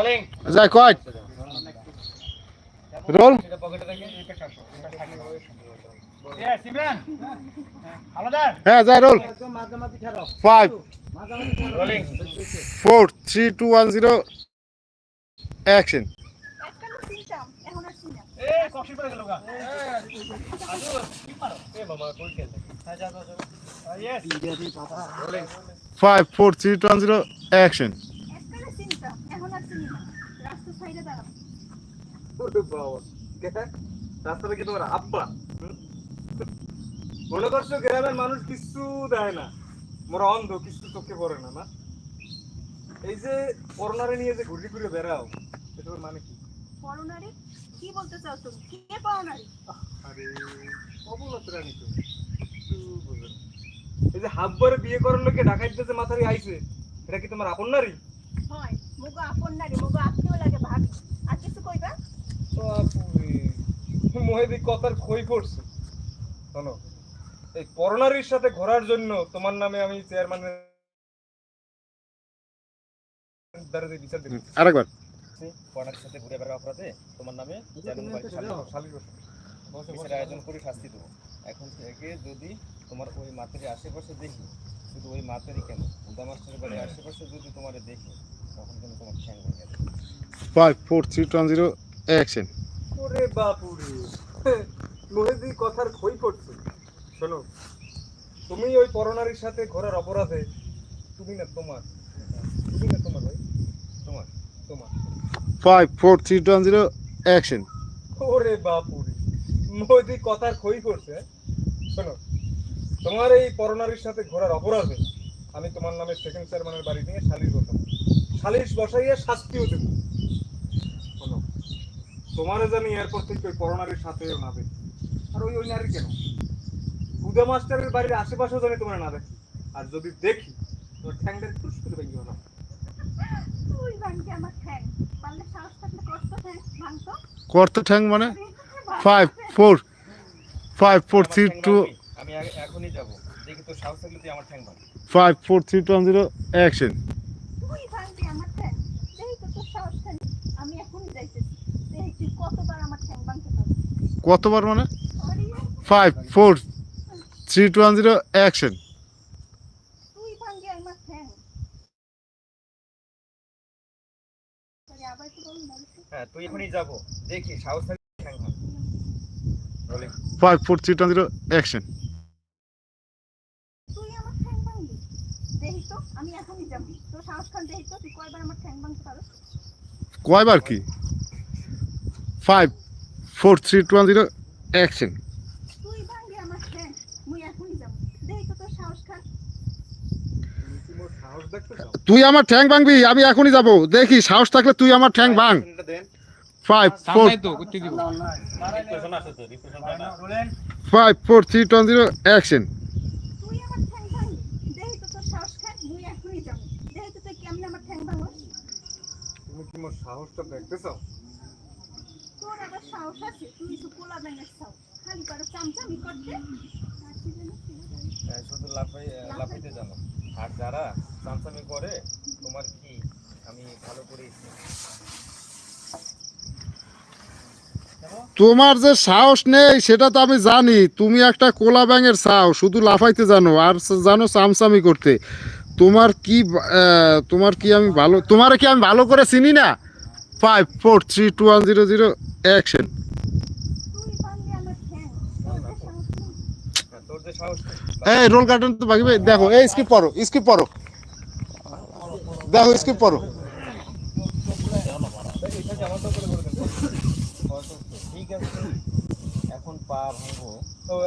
Rolling যায় কয়? Roll হ্যাঁ যায় roll five four three two one zero action five four three two one zero action মনে করছ গ্রামের মানুষ কিছু দেয় না মোরা অন্ধ কিছু চোখে পড়ে না না এই যে করোনারে নিয়ে যে ঘুরে বেড়াও এটার মানে কি। এই যে বিয়ে করার লোকে ঢাকাইতে যে মাথারি আইছে এটা কি তোমার আপন নারী হয় মুগো আপন নারী মুগো আত্মীয় লাগে ভাবি। আর কিছু কইবা? মহেদি কথার খই করছে। শোনো এই করোনারির সাথে ঘোরার জন্য তোমার নামে আমি চেয়ারম্যানের দ্বারা যে বিচার দেব। আরেকবার। কর্নারের সাথে ঘুরে বেড়ার অপরাধে তোমার নামে চেয়ারম্যান আয়োজন করে শাস্তি দেবো। এখন থেকে যদি তোমার ওই মাতের আশেপাশে দেখি শুধু ওই মাতেরই কেন? উদা মাস্টারের বাড়ির আশেপাশে যদি তোমার দেখি তখন কিন্তু তোমার ঠ্যাং ভেঙে যাবে five four three one zero action. ওরে বাপুরে। মহেদি কথার খই করছে শোনো তুমি ওই করোনারির সাথে ঘোরার অপরাধে তুমি না তোমার। তুমি না তোমার ভাই। তোমার তোমার। Five four three two one zero action. ওরে বাপুরে। মোদি কথার খই করছে শোনো তোমার এই করোনারির সাথে ঘোরার অপরাধে আমি তোমার নামে সেকেন্ড চেয়ারম্যানের বাড়ি নিয়ে সালিশ বসাবো সালিশ বসাইয়ে শাস্তিও দেবো। শোনো তোমারও জানি এরপর থেকে ওই করোনারির সাথেও না দেখি আর ওই ওই নারী কেন? উদা মাস্টারের বাড়ির আশেপাশেও জানি তোমার না দেখি আর যদি দেখি তোমার ঠ্যাংটা টুস করে ভেঙে ভাঙতো? কর্ত ঠ্যাং মানে? Five four five four three two আমি এখনই যাব। দেখি তোর সাহস থাকলে তুই আমার ঠ্যাং five four three two one zero action তুই ভাঙবি আমার ঠ্যাং যেই তো তোর সাহস খালি আমি এখনই যাইতেছি দেখি তুই কতবার আমার ঠ্যাং ভাঙতে পারবি কতবার মানে? Five four three two one zero action তুই হ্যাঁ তুই এখনই যাব। দেখি সাহস থাকলে ঠ্যাং ভাঙ। Rolling five four three two zero action তুই আমার ঠ্যাং ভাঙবি? দেখি তো আমি এখনই যাব। তোর সাহস খান দেখি তো তুই কয়বার আমার ঠ্যাং ভাঙতে পারো? কয়বার কি? Five four three two one zero action তুই আমার ঠ্যাং মুই এখনই যাব। দেখি তো তোর সাহস খান তুমি কি মোর সাহস দেখতে চাও তুই আমার ঠ্যাং ভাঙবি আমি এখনই যাব। দেখি সাহস থাকলে তুই আমার ঠ্যাং ভাঙ। Five four five four three two one zero action তুই আমার ঠ্যাং ভাঙবি। দেখি তো তোর সাহস খান মুই এখনই যাব। দেখি তো তুই কেমনে আমার ঠ্যাং ভাঙস। তুমি কি মোর সাহসটা দেখতে চাও সাহস আছে তুই তো পোলা ব্যাঙের সাহস। খালি পারো চামচামি করতে। আর কি যেন ছিল জানি। শুধু লাফাই লাফাইতে জানো। আর যারা চামচামি করে তোমার কি? আমি ভালো চিনি। তোমার যে সাহস নেই সেটা তো আমি জানি। তুমি একটা কোলা ব্যাঙের চাও শুধু লাফাইতে জানো। আর জানো চামচামি করতে। তোমার কি আহ, তোমার কি আমি ভালো তোমার কি আমি ভালো করে চিনি না? Five four three two one zero zero action ভাঙবি এই রোল কার্টুন তো বাকি দেখো এই স্কিপ পড়ো স্কিপ পড়ো দেখো স্কিপ পড়ো এখন পা ভাঙবো।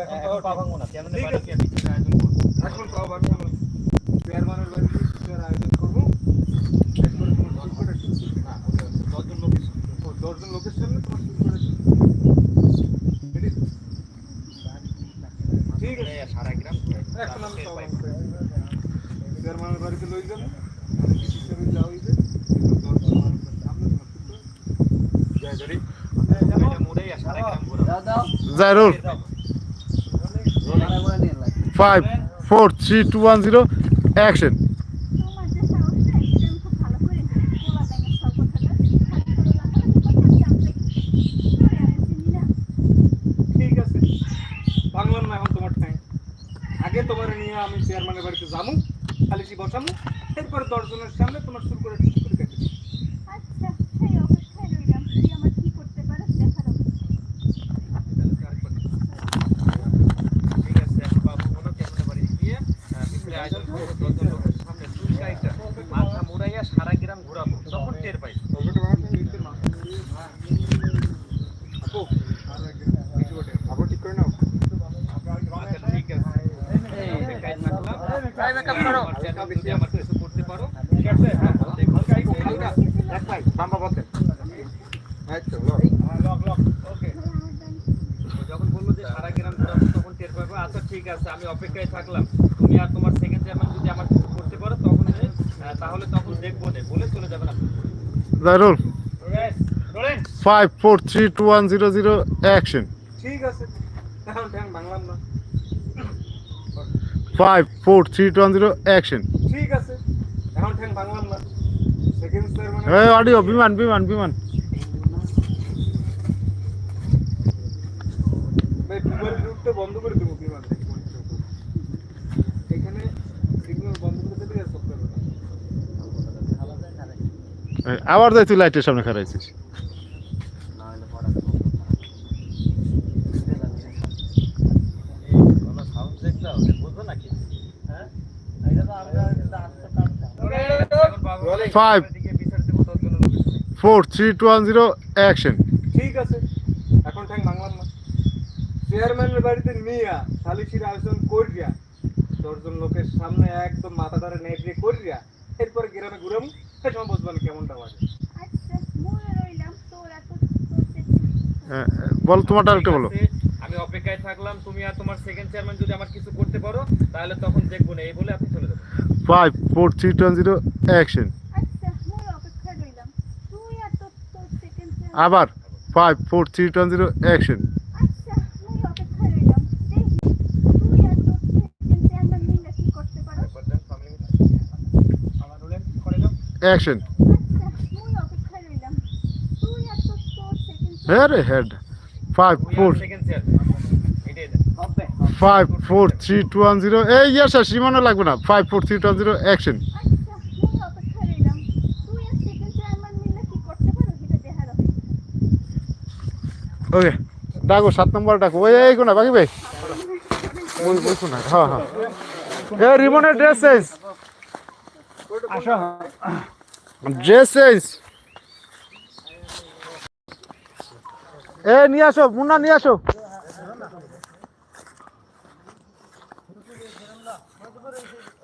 এখন এখন পা পা ভাঙবো না কেন এখন পাও বাকি হলো চেয়ারম্যানের বাড়ি বিচার আয়োজন করব এরপরে তোমার ঠিক করে দিচ্ছি। না, ওটা দশজন লোকের সামনে। ও, দশজন লোকের সামনে তোমার ঠিক করে দিচ্ছি। Ready? বাড়িতে লই যা হইবে five four three two one zero action তোমার যে সাহস নেই সেটা আমি খুব ভালো করে জানি পোলা ব্যাঙের সাহস কথাটা আগে তোমার নিয়ে আমি চেয়ারম্যানের খালি যাব খালিসি বসাবো এরপরে দশজনের সামনে তোমার শুরু করে শুরু করে দিবো। আচ্ছা সেই অপেক্ষায় রইলাম তুই আমার কি করতে পারিস দেখার ঠিক আছে এখন বাবু বলো ক্যামেরা বাড়ি গিয়ে আহ, ভিতরে আয়োজন করব দশজন লোকের সামনে চুলকাইটা মাথা মুড়াইয়া সারা গ্রাম ঘুরাবো তখন টের পাই আপু ঠিক করে নাও আচ্ছা ঠিক আছে অপেক্ষায় থাকলাম আমার চ্যানেল যদি আমার কিছু করতে পারো ঠিক আছে হ্যাঁ দেখো এক ভাই বাম্বা বলতেন এই তো লক লক লক ওকে যখন বলল যে সারা গ্রাম তখন টের পাবো আচ্ছা ঠিক আছে আমি অপেক্ষায় থাকলাম। তুমি আর তোমার সেকেন্ড চেয়ারম্যান যদি আমার কিছু করতে পারো তখন তাহলে তখন দেখব না বলে চলে যাবেন আপনি five four three two one zero zero action ঠিক আছে এখন ঠ্যাং বাংলাম না five four three two zero action ঠিক আছে। এখন ঠ্যাং বাংলাম না। সেকেন্ড চেয়ারম্যান এই অডিও বিমান বিমান বিমান। বন্ধ করে দেবো বিমান এখানে সিগন্যাল বন্ধ করে দিলে আবার যাই তুই লাইটের সামনে খারাইছিস Five. Four three two one zero action ঠিক আছে। এখন ঠ্যাং বাংলাম না। চেয়ারম্যানের বাড়িতে নিয়া সালিশির আয়োজন করিয়া দশজন লোকের সামনে একদম মাথা ধরে নেটে করিয়া এরপর গ্রামে ঘুরাম। সেই সময় বুঝবেন কেমনটা বাজে? আচ্ছা বল তোমারটা আরেকটা বলো। আমি অপেক্ষায় থাকলাম। তুমি আর তোমার সেকেন্ড চেয়ারম্যান যদি আমার কিছু করতে পারো তাহলে তখন দেখব না। এই বলে আপনি চলে যাবেন। Five four three two zero action আচ্ছা আবার। Five four three two zero action আচ্ছা অ্যাকশন হ্যাঁ রে head five four. Five four three two one zero এই ইয়ে স্যার সীমানো লাগবে না। Five four three two one zero action okay ডাকো সাত নম্বর ডাকো। ওই এই কোনা বাকি ভাই। ওই ওই কোনা হ্যাঁ হ্যাঁ। এ রিমনের dress change Asha dress change এ নিয়ে আসো মুন্না নিয়ে আসো।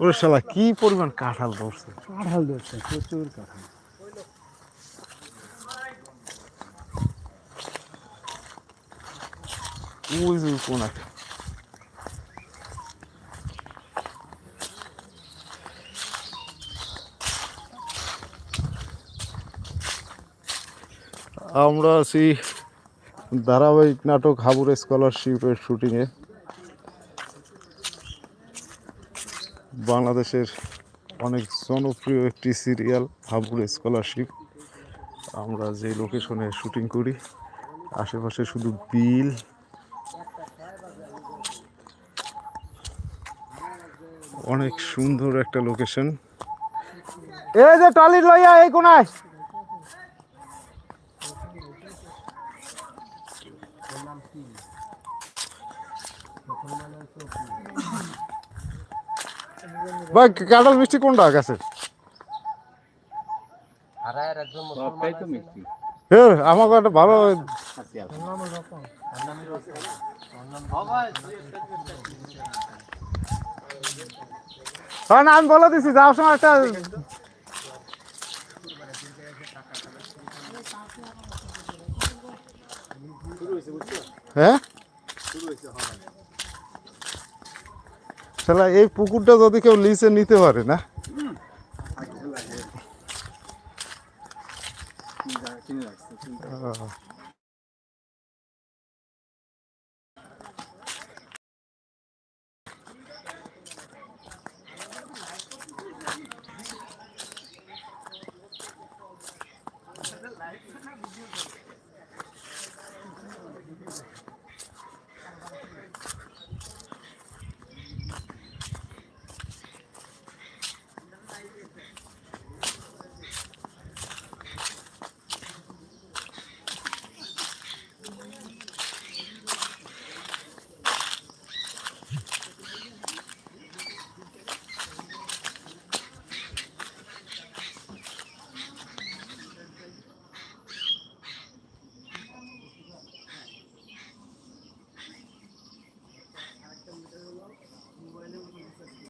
ওরে শালা কি পরিমাণ কাঁঠাল ধরছে। কাঁঠাল ধরছে প্রচুর কাঁঠাল। ওই যে কোন একটা। আমরা আছি ধারাবাহিক নাটক হাবুর স্কলারশিপের শুটিংয়ে বাংলাদেশের অনেক জনপ্রিয় একটি সিরিয়াল হাবুর স্কলারশিপ। আমরা যে লোকেশনে শুটিং করি, আশেপাশে শুধু বিল। অনেক সুন্দর একটা লোকেশন। এই যে টলি লইয়া এই কোনায়? ভাই কাঁঠাল মিষ্টি কোনটা গেছে? হ্যাঁ আমাকে একটা ভালো হ্যাঁ না আমি বলে দিছি যাওয়ার সময় একটা হ্যাঁ? শালা এই পুকুরটা যদি কেউ লিচে নিতে পারে না? আহ,